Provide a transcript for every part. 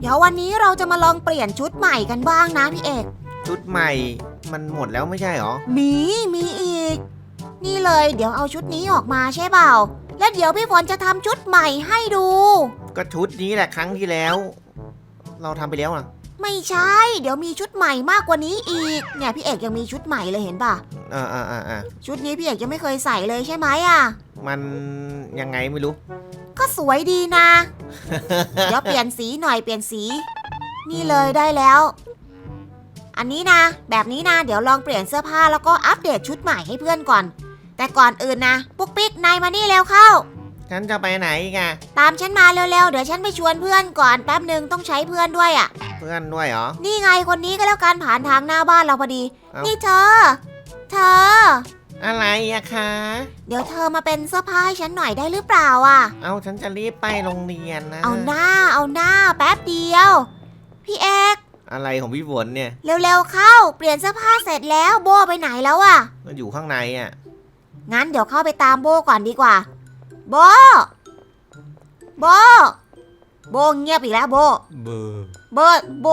เดี๋ยววันนี้เราจะมาลองเปลี่ยนชุดใหม่กันบ้างนะพี่เอก ชุดใหม่มันหมดแล้วไม่ใช่เหรอ มีมีอีก นี่เลยเดี๋ยวเอาชุดนี้ออกมาใช่เปล่า แล้วเดี๋ยวพี่ฝนจะทำชุดใหม่ให้ดู ก็ชุดนี้แหละครั้งที่แล้ว เราทำไปแล้วอะไม่ใช่ เดี๋ยวมีชุดใหม่มากกว่านี้อีก เนี่ยพี่เอกยังมีชุดใหม่เลยเห็นป่ะ อ่าอ่าอ่าอ่าชุดนี้พี่เอกยังไม่เคยใส่เลยใช่ไหมอะ มันยังไงไม่รู้ ก็สวยดีนะ เดี๋ยวเปลี่ยนสีหน่อยเปลี่ยนสี นี่เลยได้แล้ว อันนี้นะ แบบนี้นะเดี๋ยวลองเปลี่ยนเสื้อผ้าแล้วก็อัปเดตชุดใหม่ให้เพื่อนก่อน แต่ก่อนอื่นนะ ปุ๊กปิ๊กนายมานี่เร็วเข้า ฉันจะไปไหนอีกันตามฉันมาเร็วๆ เดี๋ยวฉันไปชวนเพื่อนก่อนแป๊บหนึ่งต้องใช้เพื่อนด้วยอะ่ะ เพื่อนด้วยเหรอ นี่ไงคนนี้ก็แล้วกันผ่านทางหน้าบ้านเราพอดีเอ้านี่นี่เธอ เธอ อะไรอะคะ เดี๋ยวเธอมาเป็นเสื้อผ้าให้ฉันหน่อยได้หรือเปล่าอะ เอาฉันจะรีบไปโรงเรียนนะ เอาหน้าเอาหน้าแป๊บเดียว พี่เอกอะไรของพี่ฝนเนี่ย เร็วๆเข้า เปลี่ยนเสื้อผ้าเสร็จแล้วโบไปไหนแล้วอะมันอยู่ข้างในอะงั้นเดี๋ยวเข้าไปตามโบก่อนดีกว่า โบ โบ โบเงียบอีกแล้วโบ เบอร์โบโบ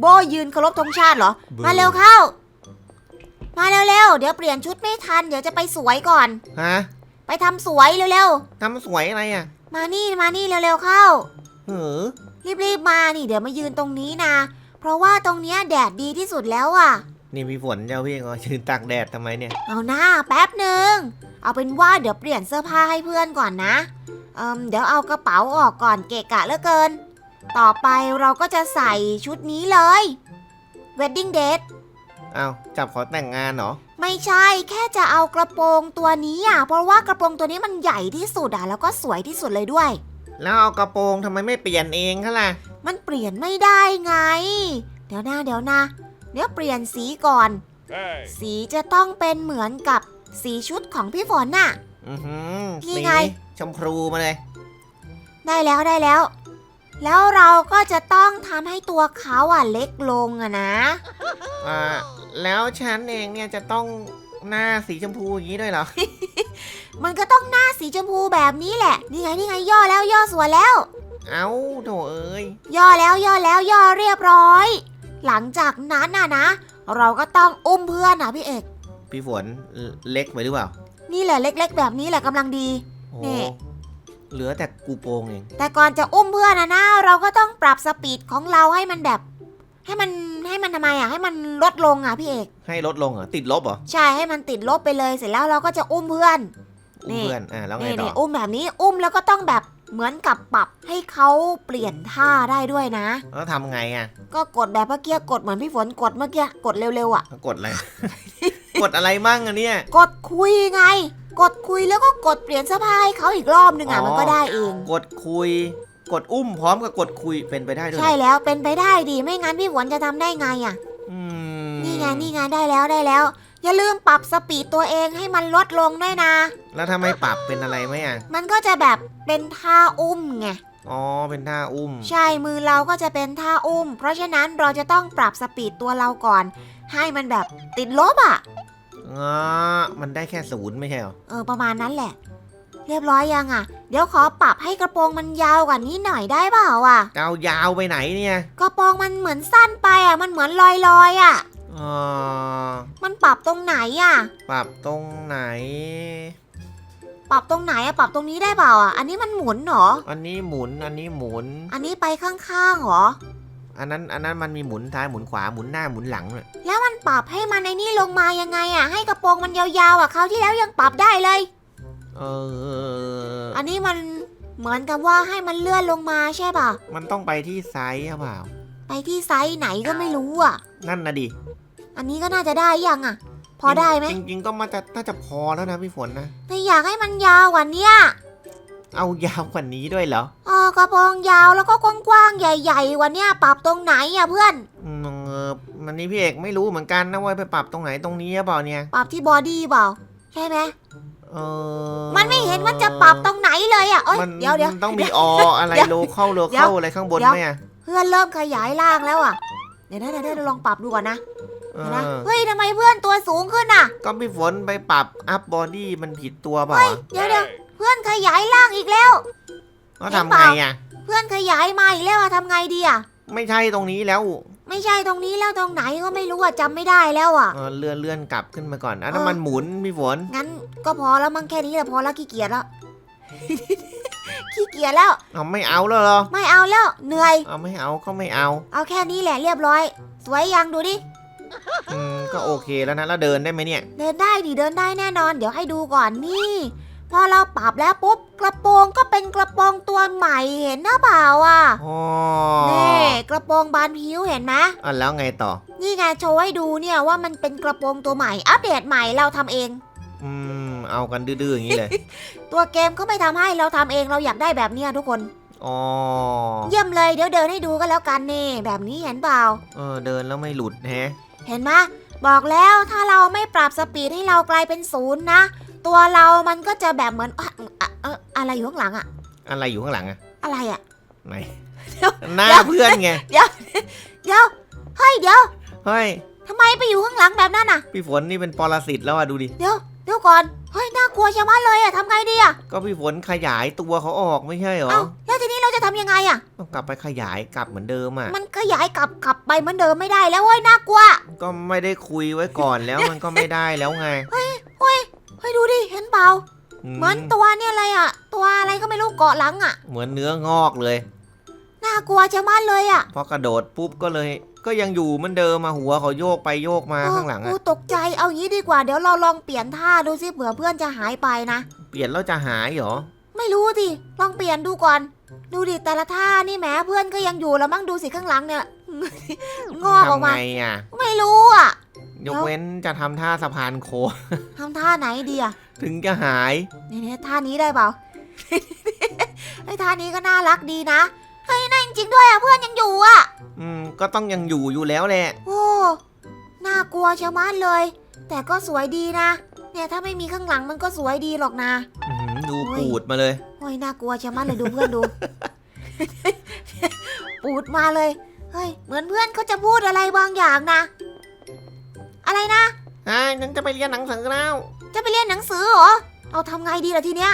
โบยืนเคารพธงชาติเหรอ มาเร็วเข้า มาเร็วๆ เดี๋ยวเปลี่ยนชุดไม่ทัน เดี๋ยวจะไปสวยก่อน ฮะไปทำสวยเร็วทำสวยอะไรอะๆ มานี่มานี่เร็วๆเข้าเหือรีบๆมานี่ เดี๋ยวมายืนตรงนี้นะ เพราะว่าตรงเนี้ยแดดดีที่สุดแล้วอะนี่พี่ฝนเจ้าพี่ก็ยืนตากแดดทำไมเนี่ย เอาหน้าแป๊บหนึ่ง เอาเป็นว่าเดี๋ยวเปลี่ยนเสื้อผ้าให้เพื่อนก่อนนะ เอิมเดี๋ยวเอากระเป๋าออกก่อนเกะกะเหลือเกิน ต่อไปเราก็จะใส่ชุดนี้เลย wedding date เอาจับขอแต่งงานเหรอ ไม่ใช่แค่จะเอากระโปรงตัวนี้อะ เพราะว่ากระโปรงตัวนี้มันใหญ่ที่สุดอะแล้วก็สวยที่สุดเลยด้วย แล้วเอากระโปรงทำไมไม่เปลี่ยนเองคะล่ะ มันเปลี่ยนไม่ได้ไง เดี๋ยวนะเดี๋ยวนะเดี๋ยวเปลี่ยนสีก่อน สีจะต้องเป็นเหมือนกับสีชุดของพี่ฝนน่ะ อือหือนี่สีไงชมพูมาเลย ได้แล้วได้แล้ว แล้วเราก็จะต้องทำให้ตัวเขาอะเล็กลงอะนะ อ่าแล้วฉันเองเนี่ยจะต้องหน้าสีชมพูอย่างนี้ด้วยเหรอ มันก็ต้องหน้าสีชมพูแบบนี้แหละ นี่ไงนี่ไงย่อแล้วย่อสวยแล้ว เอาโถเอ้ยย่อแล้วย่อแล้วย่อเรียบร้อย หลังจากนั้นน่ะนะ เราก็ต้องอุ้มเพื่อนนะพี่เอก พี่ฝนเล็กไปหรือเปล่านี่แหละเล็ก ๆ แบบนี้แหละกำลังดี โอ้นี่ เหลือแต่กูโปรงเอง แต่ก่อนจะอุ้มเพื่อนนะนะเราก็ต้องปรับสปีดของเราให้มันแบบ ให้มันให้มันทำไมอะให้มันลดลงอะพี่เอก ให้ลดลงเหรอ ติดลบเหรอ ใช่ให้มันติดลบไปเลยเสร็จแล้วเราก็จะอุ้มเพื่อนนี่อุ้มเพื่อน อ่าแล้วไงนี่ต่นี่ออุ้มแบบนี้อุ้มแล้วก็ต้องแบบเหมือนกับปรับให้เขาเปลี่ยนท่าได้ด้วยนะ แล้วทำไงอะ ก็กดแบบเมื่อกี้กดเหมือนพี่ฝนกดเมื่อกี้กดเร็วๆอะ กดอะไร กดอะไรมั่งอะเนี่ย กดคุยไง กดคุยแล้วก็กดเปลี่ยนเสื้อผ้าให้เขาอีกรอบหนึ่งอะอ๋อมันก็ได้เอง กดคุย กดอุ้มพร้อมกับกดคุยเป็นไปได้ด้วยเหรอใช่แล้วเป็นไปได้ดีไม่งั้นพี่ฝนจะทำได้ไงอะอืมนี่ไงนี่ไงได้แล้วได้แล้ว อย่าลืมปรับสปีดตัวเองให้มันลดลงด้วยนะ แล้วถ้าไม่ปรับเป็นอะไรไหมอะมันก็จะแบบเป็นท่าอุ้มไงอ๋อ เป็นท่าอุ้ม ใช่ มือเราก็จะเป็นท่าอุ้ม เพราะฉะนั้นเราจะต้องปรับสปีดตัวเราก่อน ให้มันแบบติดลบอะ อ๋อมันได้แค่ศูนย์ไม่ใช่เหรอ เออประมาณนั้นแหละ เรียบร้อยยังอะ เดี๋ยวขอปรับให้กระโปรงมันยาวกว่านี้หน่อยได้เปล่าอะ เกายาวไปไหนเนี่ย กระโปรงมันเหมือนสั้นไปอะ มันเหมือนลอยลอยๆอะ อ๋อ มันปรับตรงไหนอะ ปรับตรงไหน ปรับตรงไหนอะ ปรับตรงนี้ได้เปล่าอะ อันนี้มันหมุนเหรอ อันนี้หมุน อันนี้หมุน อันนี้ไปข้างๆเหรอ อันนั้นอันนั้นมันมีหมุนซ้ายหมุนขวาหมุนหน้าหมุนหลังเลยแล้วมันปรับให้มันในนี่ลงมายังไงอะ ให้กระโปรงมันยาวๆอะคราวที่แล้วยังปรับได้เลย เออ อันนี้มันเหมือนกับว่าให้มันเลื่อนลงมาใช่ป่ะ มันต้องไปที่ไซส์หรือเปล่า ไปที่ไซส์ไหนก็ไม่รู้อะ นั่นนะดิอันนี้ก็น่าจะได้ยังอะ พอได้ไหมจริงๆก็มาจะน่าจะพอแล้วนะพี่ฝนนะแต่อยากให้มันยาวกว่านี้ เอายาวกว่านี้ด้วยเหรอเออกระโปรงยาวแล้วก็กว้างๆใหญ่ๆกว่านี้ปรับตรงไหนอะเพื่อน อืมเออมันนี่พี่เอกไม่รู้เหมือนกันนะว่าไปปรับตรงไหนตรงนี้หรือเปล่าเนี่ยปรับที่บอดี้เปล่า ใช่ไหมเออมันไม่เห็นว่าจะปรับตรงไหนเลยอะเอ้ยมันเดี๋ยวเดี๋ยว มันต้องมีออะไรเดี๋ยวโลเข้าโลเดี๋ยวเข้าอะไรข้างบนเดี๋ยวไหมอะเพื่อนเริ่มขยายร่างแล้วอะเดี๋ยวนะเดี๋ยวนะเดี๋ยวลองปรับดูก่อนนะเอเดี๋ยวนะอเฮ้ยทำไมเพื่อนตัวสูงขึ้นอะ ก็พี่ฝนไปปรับอัพบอดี้มันผิดตัวเปล่าเฮ้ยเดี๋ยวเดี๋ยว เพื่อนขยายร่างอีกแล้วก็เห็นทำเปไงล่าอะพื่อนขยายมาอีกแล้วอะทำไงดีอะไม่ใช่ตรงนี้แล้ว ไม่ใช่ตรงนี้แล้วตรงไหนก็ไม่รู้อะจำไม่ได้แล้วอะ เออเลื่อนเลื่อนกลับขึ้นมาก่อนอะเออน้ำมันหมุนพี่ฝนงั้นก็พอแล้วมั้งแค่นี้แหละพอแล้วขี้เกียจแล้ว ขี้เกียจแล้ว เอาไม่เอาแล้วเหรอไม่เอาแล้วเหนื่อย เอาไม่เอาก็ไม่เอาเอาแค่นี้แหละเรียบร้อย สวยยังดูดิ อืมก็โอเคแล้วนะแล้วเดินได้ไหมเนี่ย เดินได้ดิเดินได้แน่นอน เดี๋ยวให้ดูก่อนนี่ พอเราปรับแล้วปุ๊บ กระโปรงก็เป็นกระโปรงตัวใหม่เห็นหน้าเปล่าอะอ๋อนี่กระโปรงบานพิ้วเห็นไหมอะแล้วไงต่อ นี่ไงโชว์ให้ดูเนี่ยว่ามันเป็นกระโปรงตัวใหม่ อัปเดตใหม่เราทำเอง อืมเอากันดื้อๆอย่างนี้เลย ตัวเกมก็ไม่ทำให้เราทำเองเราอยากได้แบบเนี้ยทุกคนอ๋อเยี่ยมเลยเดี๋ยวเดินให้ดูก็แล้วกันนี่แบบนี้เห็นเปล่า เออเดินแล้วไม่หลุดแฮะ เห็นไหมบอกแล้วถ้าเราไม่ปรับสปีดให้เรากลายเป็นศูนย์นะ ตัวเรามันก็จะแบบเหมือนอะอะเอ่ออะไรอยู่ข้างหลังอะอะไรอยู่ข้างหลังอะอะไรอะ ไหนเดี๋ยว หน้าเดี๋ยวเพื่อนไงเดี๋ยวเฮ้ยเดี๋ยวเฮ้ยทำไมไปอยู่ข้างหลังแบบนั้นน่ะพี่ฝนนี่เป็นปรสิตแล้วอะดูดิเดี๋ยวเดี๋ยวก่อนเฮ้ยน่ากลัวชะมัดเลยอะทำไงดีอะก็พี่ฝนขยายตัวเขาออกไม่ใช่เหรอเอ้าแล้วทีนี้เราจะทำยังไงอะต้องกลับไปขยายกลับเหมือนเดิมอะมันก็ย้ายกลับกลับไปเหมือนเดิมไม่ได้แล้วเว้ยน่ากลัว ก็ไม่ได้คุยไว้ก่อนแล้วมันก็ไม่ได้แล้วไง เฮ้ยดูดิ เห็นเปล่า เหมือนตัวเนี่ยอะไรอะตัวอะไรก็ไม่รู้เกาะหลังอะเหมือนเนื้องอกเลย น่ากลัวชะมัดเลยอะพอกระโดดปุ๊บก็เลย ก็ยังอยู่เหมือนเดิมมาหัวเขาโยกไปโยกมาข้างหลังกูอะตกใจเอางี้ดีกว่าเดี๋ยวเราลองเปลี่ยนท่าดูสิเผื่อเพื่อนจะหายไปนะ เปลี่ยนแล้วจะหายเหรอ ไม่รู้ดิลองเปลี่ยนดูก่อน ดูดิแต่ละท่านี่แหมเพื่อนก็ยังอยู่แล้วมั้งดูสิข้างหลังเนี่ยงอกออกทำมาไงอะไม่รู้อะ ยกเว้นจะทำท่าสะพานโค้ง ทำท่าไหนดีอะถึงจะหาย นี่เนี่ยท่านี้ได้เปล่า ไอ้ยท่านี้ก็น่ารักดีนะ เฮ้ยน่าจริงๆด้วยอะเพื่อนยังอยู่อะอืม ก็ต้องยังอยู่อยู่แล้วแหละ โอ้ น่ากลัวชะมัดเลย แต่ก็สวยดีนะ เนี่ยถ้าไม่มีข้างหลังมันก็สวยดีหรอกนะ อื้อหือดูโอ้ยปูดมาเลย โอ้ยน่ากลัวชะมัดเลยดูเพื่อนดู ปูดมาเลย เฮ้ย เหมือนเพื่อนเขาจะพูดอะไรบางอย่างนะ อะไรนะ อ่าฉันจะไปเรียนหนังสือแล้ว จะไปเรียนหนังสือเหรอ เอาทำไงดีล่ะทีเนี้ย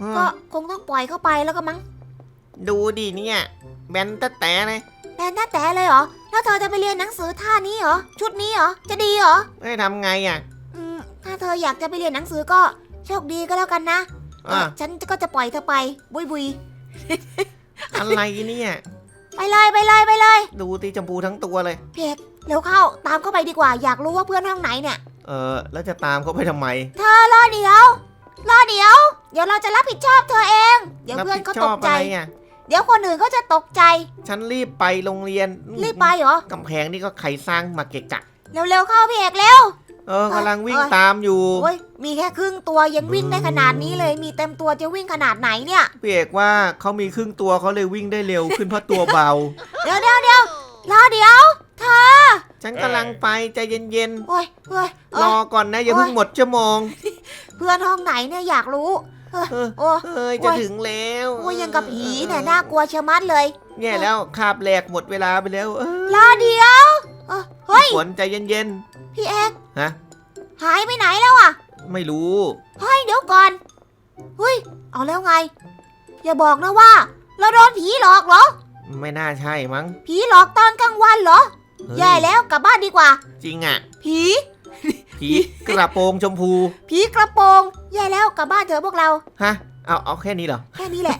อืมก็คงต้องปล่อยเข้าไปแล้วก็มั้ง ดูดิเนี่ยแบนแต่แต่เลยแบนหน้าแต่เลยเหรอ แล้วเธอจะไปเรียนหนังสือท่านี้เหรอ ชุดนี้เหรอ จะดีเหรอไม่ทำไงอะ อืม ถ้าเธออยากจะไปเรียนหนังสือก็โชคดีก็แล้วกันนะอะเออฉันก็จะปล่อยเธอไป บุยบุยอะไรเนี่ย ไปเลยไปเลยไปเลย ดูตีชมพูทั้งตัวเลย เพก เร็วเข้าตามเข้าไปดีกว่าอยากรู้ว่าเพื่อนห้องไหนเนี่ยเออแล้วจะตามเขาไปทำไม เธอรอเดี๋ยว รอเดี๋ยว เดี๋ยวเราจะรับผิดชอบเธอเอง เดี๋ยวรับเพื่อนผิดเขาชตอบกใจอะไรอะเดี๋ยวคนอื่นเขาจะตกใจ ฉันรีบไปโรงเรียนรีบไปเหรอ กำแพงนี่ก็ใครสร้างมาเกะกะ เร็วๆเข้าพี่เอกเร็ว เออกำลังวิ่งเอ้ย ตามอยู่ โอ้ยมีแค่ครึ่งตัวยังวิ่งได้ขนาดนี้เลย มีเต็มตัวจะวิ่งขนาดไหนเนี่ย พี่เอกว่าเขามีครึ่งตัวเขาเลยวิ่งได้เร็วขึ้นเพราะตัวเบา เดี๋ยวเดี๋ยวเดี๋ยวรอเดี๋ยวเธอ ฉันกำลังไปใจเย็นโอ้ยเฮ้ยๆ เอ้รย อก่อนนะ อย่าเพิ่งหมดชั่วโมงเพื่อนห้องไหนเนี่ยอยากรู้ เออโอ้ เอ้ย จะถึงแล้วโอ้ยยังกับผีเนี่ยน่ากลัวชะมัดเลย แย่แล้วคาบแหลกหมดเวลาไปแล้วเออรอเดี๋ยวเออเฮ้ย ฝนใจเย็นพี่เอกๆฮะหายไปไหนแล้วอะ ไม่รู้ เฮ้ยเดี๋ยวก่อนเฮ้ย เอาแล้วไง อย่าบอกนะว่า เราโดนผีหลอกเหรอ ไม่น่าใช่มั้ง ผีหลอกตอนกลางวันเหรอเฮ้ย แย่แล้วกลับบ้านดีกว่า จริงอะ ผี ผีกระโปรงชมพู ผีกระโปรง แย่แล้วกลับบ้านเถอะพวกเรา ฮะ เอาเอาแค่นี้เหรอ แค่นี้แหละ